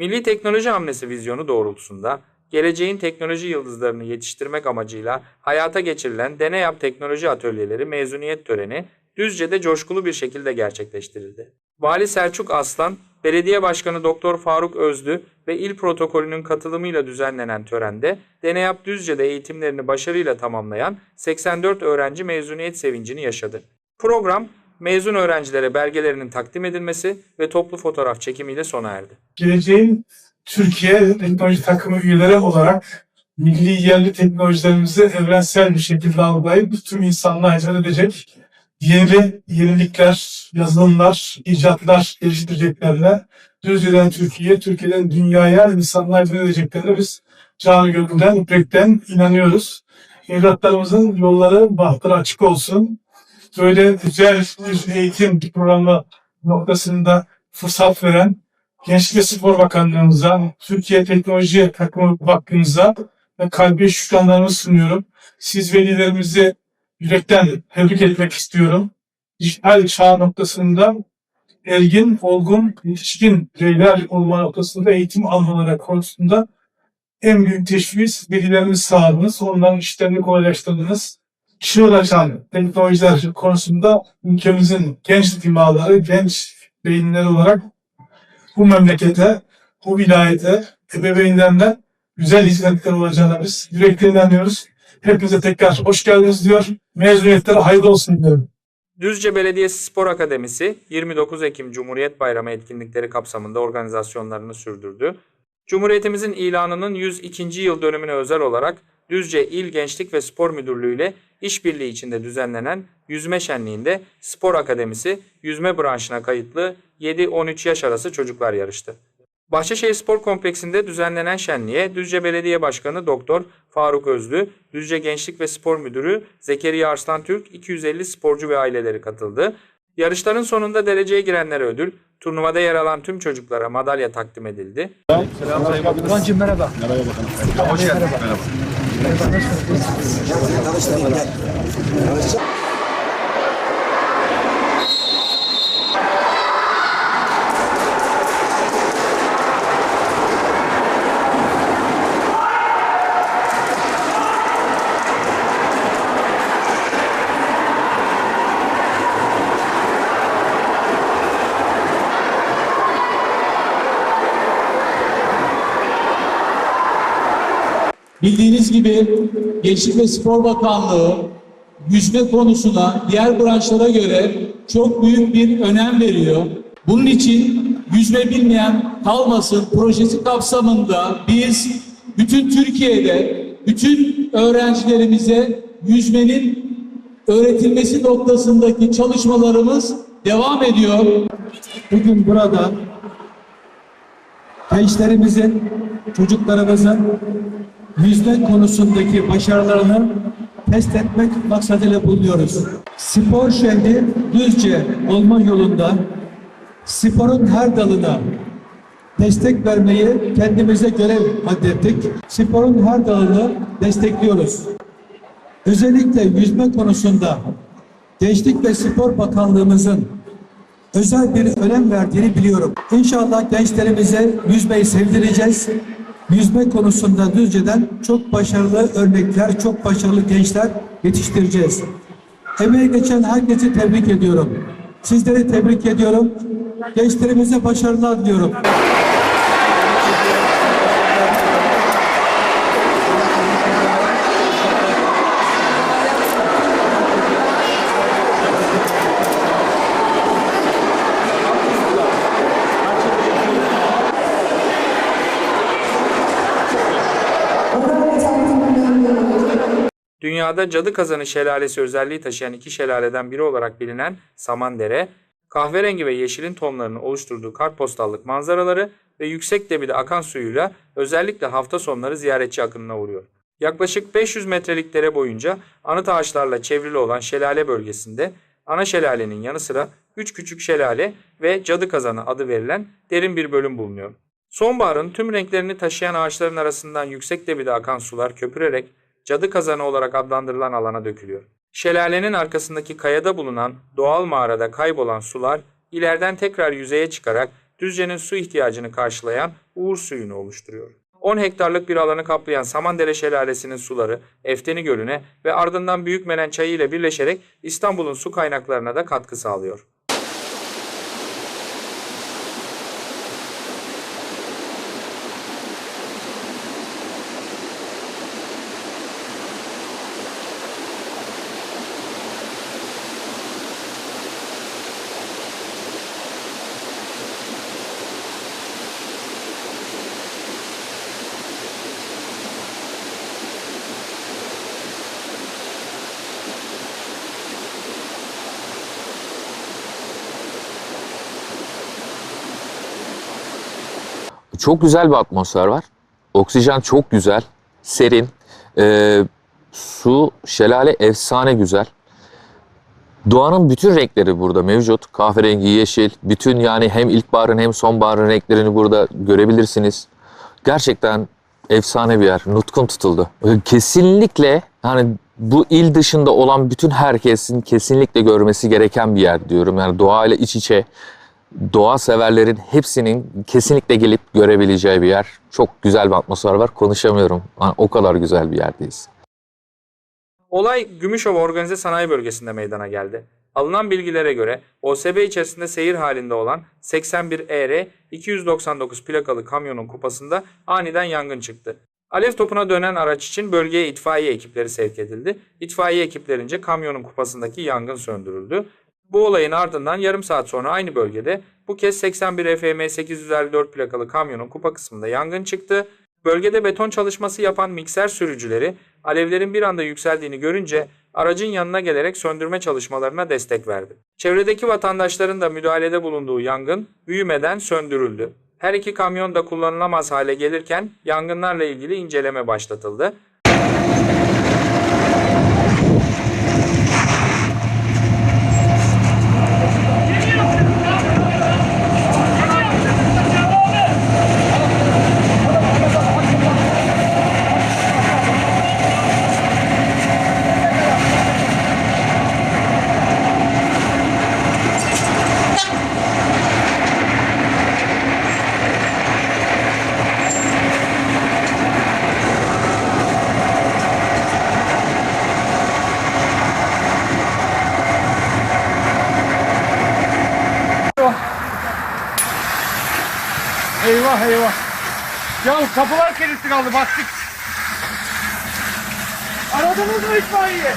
Milli Teknoloji Hamlesi vizyonu doğrultusunda geleceğin teknoloji yıldızlarını yetiştirmek amacıyla hayata geçirilen Deney Yap Teknoloji Atölyeleri mezuniyet töreni Düzce'de coşkulu bir şekilde gerçekleştirildi. Vali Selçuk Aslan, Belediye Başkanı Doktor Faruk Özlü ve il protokolünün katılımıyla düzenlenen törende Deneyap Düzce'de eğitimlerini başarıyla tamamlayan 84 öğrenci mezuniyet sevincini yaşadı. Program, mezun öğrencilere belgelerinin takdim edilmesi ve toplu fotoğraf çekimiyle sona erdi. geleceğin Türkiye teknoloji takımı üyeleri olarak milli yerli teknolojilerimizi evrensel bir şekilde algılayıp tüm insanlığa hizmet edecek yeni yenilikler, yazılımlar, icatlar geliştireceklerine Düzce'den Türkiye, Türkiye'den dünyaya insanlığa hizmet edeceklerine biz canı gönülden, yürekten inanıyoruz. Evlatlarımızın yolları, bahtları açık olsun. Böyle güzel bir eğitim programı noktasında fırsat veren Gençlik ve Spor Bakanlığımıza, Türkiye Teknoloji Takımı Vakfımıza ve kalbi şükranlarımı sunuyorum. Siz velilerimizi yürekten tebrik etmek istiyorum. Dijital çağ noktasında ergin, olgun, yetişkin bireyler olma noktasında eğitim almaları konusunda en büyük teşvik velilerimiz sağladınız. Onların işlerini kolaylaştırdınız. Açan teknolojiler konusunda ülkemizin genç dimaları, genç beyinler olarak bu memlekete, bu vilayete, ebeveynlerden güzel hizmetler olacağına biz yürekten inanıyoruz. Hepinize tekrar hoş geldiniz diyor. Mezuniyetler hayırlı olsun diyorum. Düzce Belediyesi Spor Akademisi 29 Ekim Cumhuriyet Bayramı etkinlikleri kapsamında organizasyonlarını sürdürdü. Cumhuriyetimizin ilanının 102. yıl dönümüne özel olarak Düzce İl Gençlik ve Spor Müdürlüğü ile işbirliği içinde düzenlenen yüzme şenliğinde Spor Akademisi yüzme branşına kayıtlı 7-13 yaş arası çocuklar yarıştı. Bahçeşehir Spor Kompleksinde düzenlenen şenliğe Düzce Belediye Başkanı Doktor Faruk Özlü, Düzce Gençlik ve Spor Müdürü Zekeriya Arslan Türk, 250 sporcu ve aileleri katıldı. Yarışların sonunda dereceye girenlere ödül, turnuvada yer alan tüm çocuklara madalya takdim edildi. Kancım merhaba. Bildiğiniz gibi Gençlik ve Spor Bakanlığı yüzme konusuna diğer branşlara göre çok büyük bir önem veriyor. Bunun için yüzme bilmeyen kalmasın projesi kapsamında biz bütün Türkiye'de bütün öğrencilerimize yüzmenin öğretilmesi noktasındaki çalışmalarımız devam ediyor. Bugün burada gençlerimizin, çocuklarımızın yüzme konusundaki başarılarını test etmek maksadıyla bulunuyoruz. Spor şehri Düzce olma yolunda sporun her dalına destek vermeyi kendimize görev addettik. Sporun her dalını destekliyoruz. Özellikle yüzme konusunda Gençlik ve Spor Bakanlığımızın özel bir önem verdiğini biliyorum. İnşallah gençlerimize yüzmeyi sevdireceğiz. Yüzme konusunda Düzce'den çok başarılı örnekler, çok başarılı gençler yetiştireceğiz. Emeği geçen herkesi tebrik ediyorum. Sizleri tebrik ediyorum. Gençlerimize başarılar diliyorum. Dünyada cadı kazanı şelalesi özelliği taşıyan iki şelaleden biri olarak bilinen Samandere, kahverengi ve yeşilin tonlarını oluşturduğu kartpostallık manzaraları ve yüksek debide akan suyuyla özellikle hafta sonları ziyaretçi akınına uğruyor. Yaklaşık 500 metrelik dere boyunca anıt ağaçlarla çevrili olan şelale bölgesinde ana şelalenin yanı sıra 3 küçük şelale ve cadı kazanı adı verilen derin bir bölüm bulunuyor. Sonbaharın tüm renklerini taşıyan ağaçların arasından yüksek debide akan sular köpürerek cadı kazanı olarak adlandırılan alana dökülüyor. Şelalenin arkasındaki kayada bulunan doğal mağarada kaybolan sular ileriden tekrar yüzeye çıkarak Düzce'nin su ihtiyacını karşılayan Uğur suyunu oluşturuyor. 10 hektarlık bir alanı kaplayan Samandere Şelalesi'nin suları Efteni Gölü'ne ve ardından Büyükmelen Çayı ile birleşerek İstanbul'un su kaynaklarına da katkı sağlıyor. Çok güzel bir atmosfer var. Oksijen çok güzel, serin. Ee, su, şelale efsane güzel. Doğanın bütün renkleri burada mevcut. Kahverengi, yeşil, bütün yani hem ilkbaharın hem sonbaharın renklerini burada görebilirsiniz. Gerçekten efsane bir yer. Nutkun tutuldu. Kesinlikle hani bu il dışında olan bütün herkesin kesinlikle görmesi gereken bir yer diyorum. Yani doğayla iç içe doğa severlerin hepsinin kesinlikle gelip görebileceği bir yer. Çok güzel bir atmosfer var. Konuşamıyorum. Yani o kadar güzel bir yerdeyiz. Olay Gümüşova Organize Sanayi Bölgesi'nde meydana geldi. Alınan bilgilere göre OSB içerisinde seyir halinde olan 81 ER 299 plakalı kamyonun kupasında aniden yangın çıktı. Alev topuna dönen araç için bölgeye itfaiye ekipleri sevk edildi. İtfaiye ekiplerince kamyonun kupasındaki yangın söndürüldü. Bu olayın ardından yarım saat sonra aynı bölgede bu kez 81 FM 854 plakalı kamyonun kupa kısmında yangın çıktı. Bölgede beton çalışması yapan mikser sürücüleri alevlerin bir anda yükseldiğini görünce aracın yanına gelerek söndürme çalışmalarına destek verdi. Çevredeki vatandaşların da müdahalede bulunduğu yangın büyümeden söndürüldü. Her iki kamyon da kullanılamaz hale gelirken yangınlarla ilgili inceleme başlatıldı. Ya kapılar kilitli kaldı baktık. Aradınız mı itfaiye?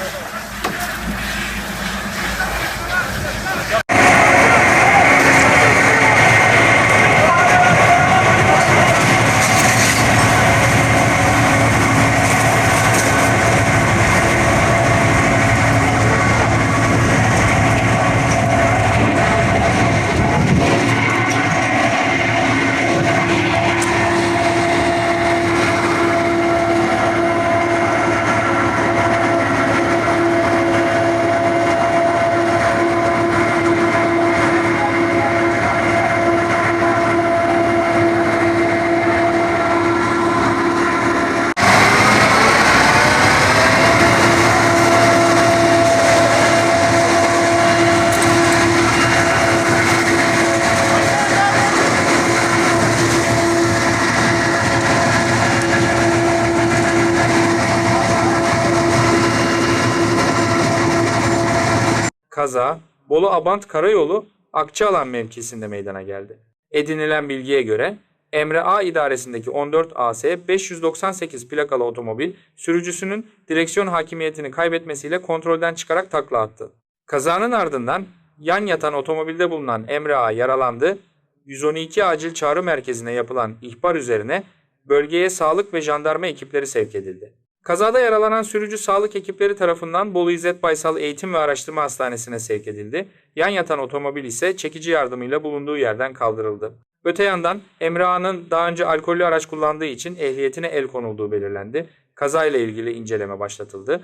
Kaza Bolu Abant Karayolu Akçaalan mevkisinde meydana geldi. Edinilen bilgiye göre Emre A idaresindeki 14 AS 598 plakalı otomobil sürücüsünün direksiyon hakimiyetini kaybetmesiyle kontrolden çıkarak takla attı. Kazanın ardından yan yatan otomobilde bulunan Emre A yaralandı. 112 acil çağrı merkezine yapılan ihbar üzerine bölgeye sağlık ve jandarma ekipleri sevk edildi. Kazada yaralanan sürücü sağlık ekipleri tarafından Bolu İzzet Baysal Eğitim ve Araştırma Hastanesi'ne sevk edildi. Yan yatan otomobil ise çekici yardımıyla bulunduğu yerden kaldırıldı. Öte yandan Emre Ağa'nın daha önce alkollü araç kullandığı için ehliyetine el konulduğu belirlendi. Kazayla ilgili inceleme başlatıldı.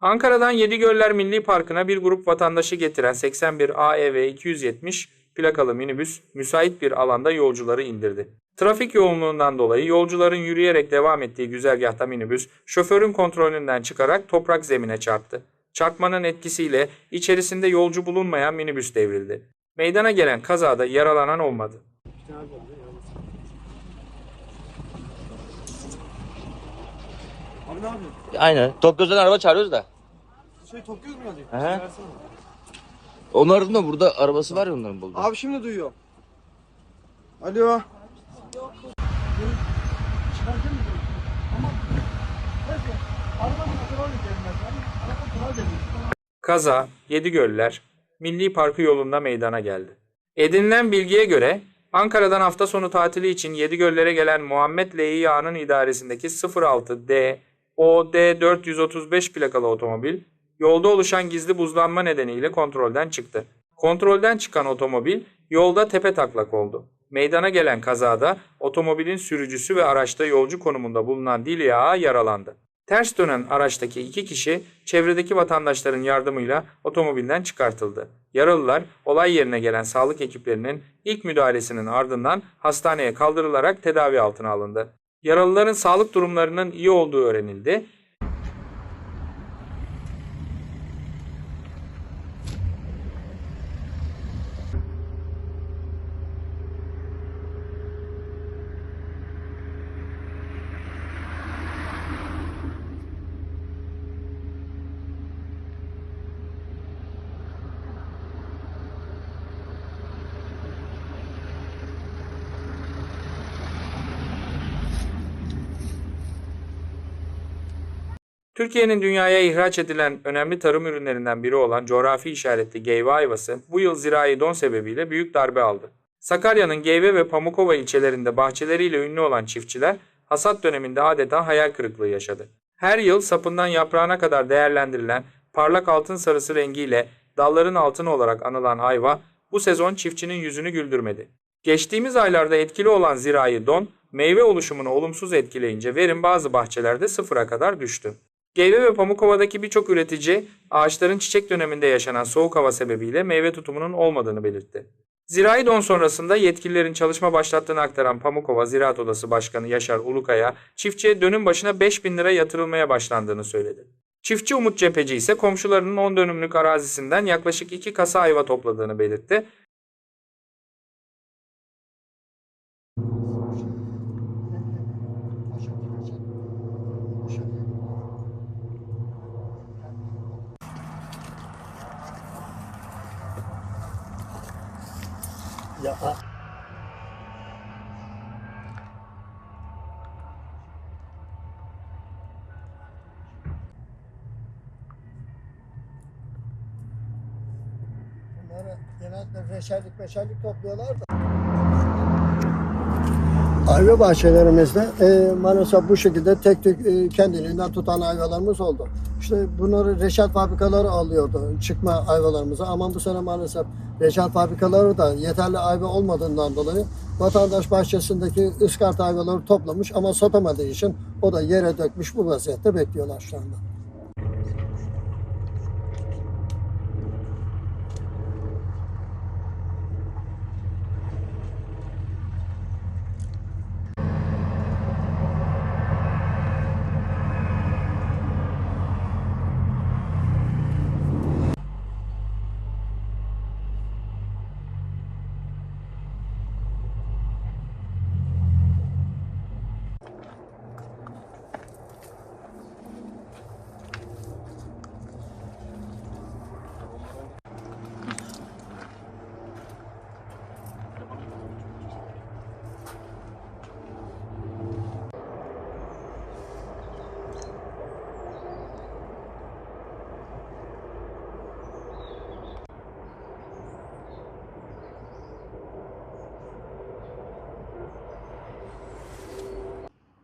Ankara'dan Yedigöller Milli Parkı'na bir grup vatandaşı getiren 81 AEV 270 plakalı minibüs müsait bir alanda yolcuları indirdi. Trafik yoğunluğundan dolayı yolcuların yürüyerek devam ettiği güzergahta minibüs şoförün kontrolünden çıkarak toprak zemine çarptı. Çarpmanın etkisiyle içerisinde yolcu bulunmayan minibüs devrildi. Meydana gelen kazada yaralanan olmadı. Abi ne yapıyorsun? Aynen. Tokyo'dan araba çağırıyoruz da. Şey Tokyo'ya mı gelecek? Hı hı. Onların da burada arabası var ya onların buldu. Abi şimdi duyuyor. Alo. Kaza Yedigöller Milli Parkı yolunda meydana geldi. Edinilen bilgiye göre Ankara'dan hafta sonu tatili için Yedigöller'e gelen Muhammed Leyya'nın idaresindeki 06D OD435 plakalı otomobil yolda oluşan gizli buzlanma nedeniyle kontrolden çıktı. Kontrolden çıkan otomobil yolda tepe taklak oldu. Meydana gelen kazada otomobilin sürücüsü ve araçta yolcu konumunda bulunan Dilya Ağa yaralandı. Ters dönen araçtaki iki kişi çevredeki vatandaşların yardımıyla otomobilden çıkartıldı. Yaralılar olay yerine gelen sağlık ekiplerinin ilk müdahalesinin ardından hastaneye kaldırılarak tedavi altına alındı. Yaralıların sağlık durumlarının iyi olduğu öğrenildi. Türkiye'nin dünyaya ihraç edilen önemli tarım ürünlerinden biri olan coğrafi işaretli geyve ayvası bu yıl zirai don sebebiyle büyük darbe aldı. Sakarya'nın Geyve ve Pamukova ilçelerinde bahçeleriyle ünlü olan çiftçiler hasat döneminde adeta hayal kırıklığı yaşadı. Her yıl sapından yaprağına kadar değerlendirilen parlak altın sarısı rengiyle dalların altın olarak anılan ayva bu sezon çiftçinin yüzünü güldürmedi. Geçtiğimiz aylarda etkili olan zirai don meyve oluşumunu olumsuz etkileyince verim bazı bahçelerde sıfıra kadar düştü. Geyve ve Pamukova'daki birçok üretici ağaçların çiçek döneminde yaşanan soğuk hava sebebiyle meyve tutumunun olmadığını belirtti. Zirai don sonrasında yetkililerin çalışma başlattığını aktaran Pamukova Ziraat Odası Başkanı Yaşar Ulukaya, çiftçiye dönüm başına 5000 lira yatırılmaya başlandığını söyledi. Çiftçi Umut Cepheci ise komşularının 10 dönümlük arazisinden yaklaşık 2 kasa ayva topladığını belirtti. Bunları genellikle reşerlik meşerlik topluyorlar da. Ayva bahçelerimizde e, maalesef bu şekilde tek tek e, kendiliğinden tutan ayvalarımız oldu. İşte bunları reşat fabrikaları alıyordu çıkma ayvalarımızı ama bu sene maalesef reşat fabrikaları da yeterli ayva olmadığından dolayı vatandaş bahçesindeki ıskart ayvaları toplamış ama satamadığı için o da yere dökmüş bu vaziyette bekliyorlar şu anda.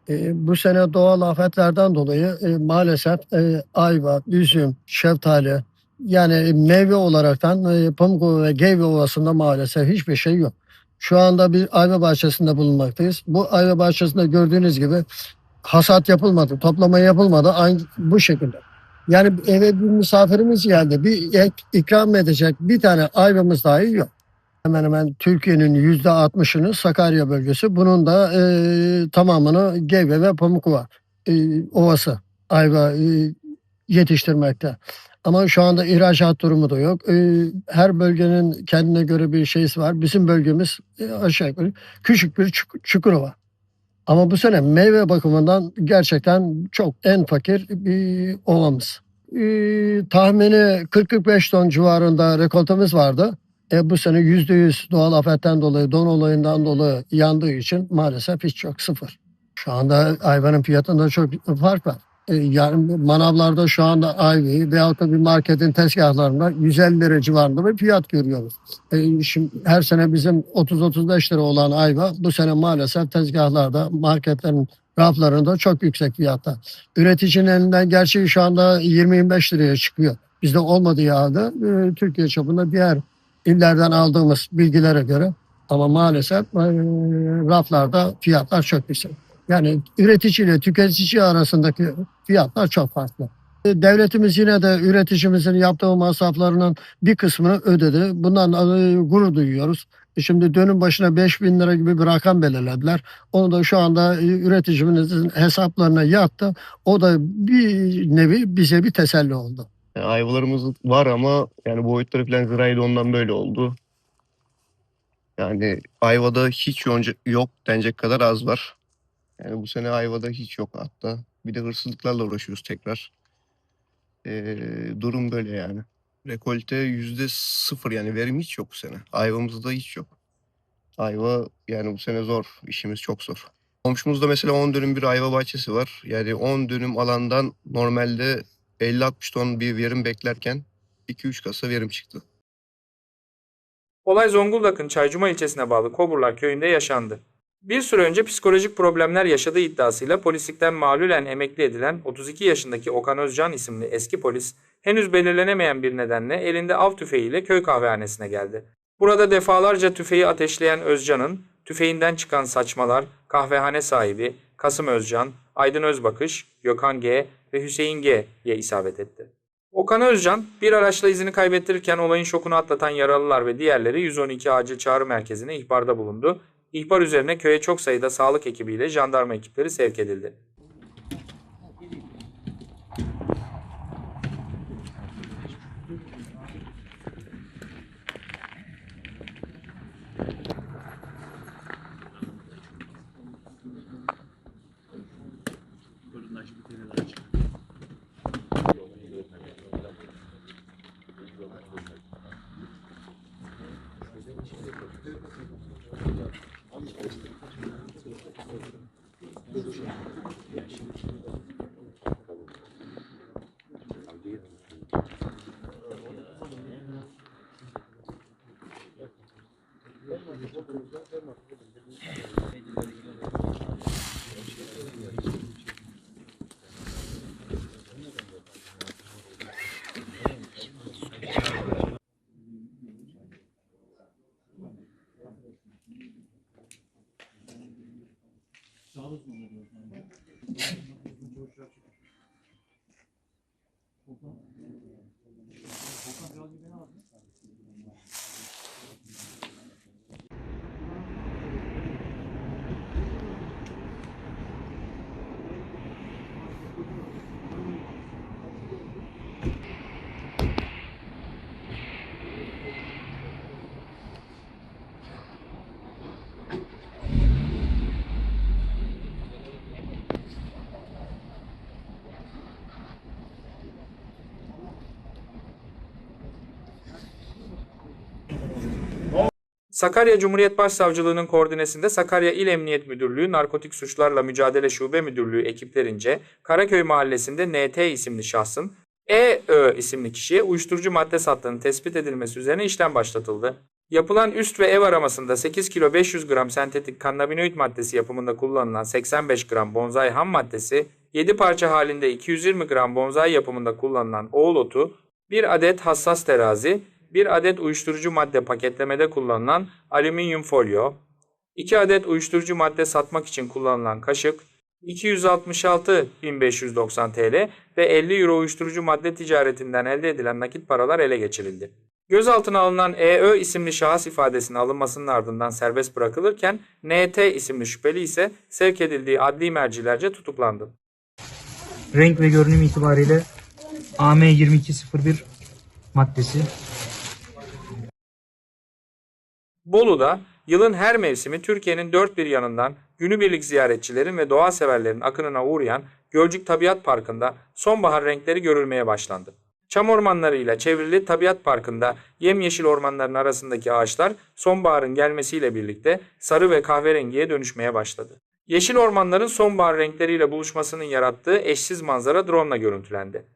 E, bu sene doğal afetlerden dolayı e, maalesef e, ayva, üzüm, şeftali yani meyve olaraktan e, Pamukova ve Geyve Ovası'nda maalesef hiçbir şey yok. Şu anda bir ayva bahçesinde bulunmaktayız. Bu ayva bahçesinde gördüğünüz gibi hasat yapılmadı, toplama yapılmadı aynı bu şekilde. Yani eve bir misafirimiz geldi. Bir ek ikram edecek bir tane ayvamız dahi yok. Hemen hemen Türkiye'nin yüzde altmışını Sakarya bölgesi. Bunun da e, tamamını Gevve ve Pamukova e, Ovası ayva e, yetiştirmekte. Ama şu anda ihracat durumu da yok. E, her bölgenin kendine göre bir şeysi var. Bizim bölgemiz e, aşağı yukarı küçük bir çuk- Çukurova. Ama bu sene meyve bakımından gerçekten çok en fakir bir ovamız. E, tahmini 40-45 ton civarında rekoltamız vardı. E, bu sene %100 doğal afetten dolayı, don olayından dolayı yandığı için maalesef hiç yok sıfır. Şu anda ayvanın fiyatında çok fark var. E, yani manavlarda şu anda ayvayı veyahut da bir marketin tezgahlarında 150 lira civarında bir fiyat görüyoruz. E, şimdi her sene bizim 30-35 lira olan ayva bu sene maalesef tezgahlarda, marketlerin raflarında çok yüksek fiyatta. Üreticinin elinden gerçeği şu anda 20-25 liraya çıkıyor. Bizde olmadığı halde e, Türkiye çapında diğer illerden aldığımız bilgilere göre ama maalesef e, raflarda fiyatlar çok. Yani üretici ile tüketici arasındaki fiyatlar çok farklı. E, Devletimiz yine de üreticimizin yaptığı masraflarının bir kısmını ödedi. Bundan e, gurur duyuyoruz. E, Şimdi dönüm başına 5 bin lira gibi bir rakam belirlediler. Onu da şu anda üreticimizin hesaplarına yattı. O da bir nevi bize bir teselli oldu. Yani ayvalarımız var ama yani boyutları falan zıraydı ondan böyle oldu. Yani ayvada hiç yonca yok denecek kadar az var. Yani bu sene ayvada hiç yok hatta. Bir de hırsızlıklarla uğraşıyoruz tekrar. Ee, durum böyle yani. Rekolte yüzde sıfır yani verim hiç yok bu sene. Ayvamızda hiç yok. Ayva yani bu sene zor. işimiz çok zor. Komşumuzda mesela 10 dönüm bir ayva bahçesi var. Yani 10 dönüm alandan normalde 50-60 ton bir verim beklerken 2-3 kasa verim çıktı. Olay Zonguldak'ın Çaycuma ilçesine bağlı Koburlar köyünde yaşandı. Bir süre önce psikolojik problemler yaşadığı iddiasıyla polislikten malulen emekli edilen 32 yaşındaki Okan Özcan isimli eski polis henüz belirlenemeyen bir nedenle elinde av tüfeğiyle köy kahvehanesine geldi. Burada defalarca tüfeği ateşleyen Özcan'ın tüfeğinden çıkan saçmalar kahvehane sahibi Kasım Özcan, Aydın Özbakış, Gökhan G ve Hüseyin G'ye isabet etti. Okan Özcan bir araçla izini kaybettirirken olayın şokunu atlatan yaralılar ve diğerleri 112 acil çağrı merkezine ihbarda bulundu. İhbar üzerine köye çok sayıda sağlık ekibiyle jandarma ekipleri sevk edildi. Sağlık mı? Çok. Sakarya Cumhuriyet Başsavcılığı'nın koordinesinde Sakarya İl Emniyet Müdürlüğü Narkotik Suçlarla Mücadele Şube Müdürlüğü ekiplerince Karaköy Mahallesi'nde NT isimli şahsın EÖ isimli kişiye uyuşturucu madde sattığını tespit edilmesi üzerine işlem başlatıldı. Yapılan üst ve ev aramasında 8 kilo 500 gram sentetik kannabinoid maddesi yapımında kullanılan 85 gram bonsai ham maddesi, 7 parça halinde 220 gram bonsai yapımında kullanılan oğul otu, 1 adet hassas terazi, 1 adet uyuşturucu madde paketlemede kullanılan alüminyum folyo, 2 adet uyuşturucu madde satmak için kullanılan kaşık, 266.590 TL ve 50 euro uyuşturucu madde ticaretinden elde edilen nakit paralar ele geçirildi. Gözaltına alınan EÖ isimli şahıs ifadesinin alınmasının ardından serbest bırakılırken NT isimli şüpheli ise sevk edildiği adli mercilerce tutuklandı. renk ve görünüm itibariyle AM2201 maddesi Bolu'da yılın her mevsimi Türkiye'nin dört bir yanından günübirlik ziyaretçilerin ve doğa severlerin akınına uğrayan Gölcük Tabiat Parkı'nda sonbahar renkleri görülmeye başlandı. Çam ormanlarıyla çevrili Tabiat Parkı'nda yemyeşil ormanların arasındaki ağaçlar sonbaharın gelmesiyle birlikte sarı ve kahverengiye dönüşmeye başladı. Yeşil ormanların sonbahar renkleriyle buluşmasının yarattığı eşsiz manzara drone ile görüntülendi.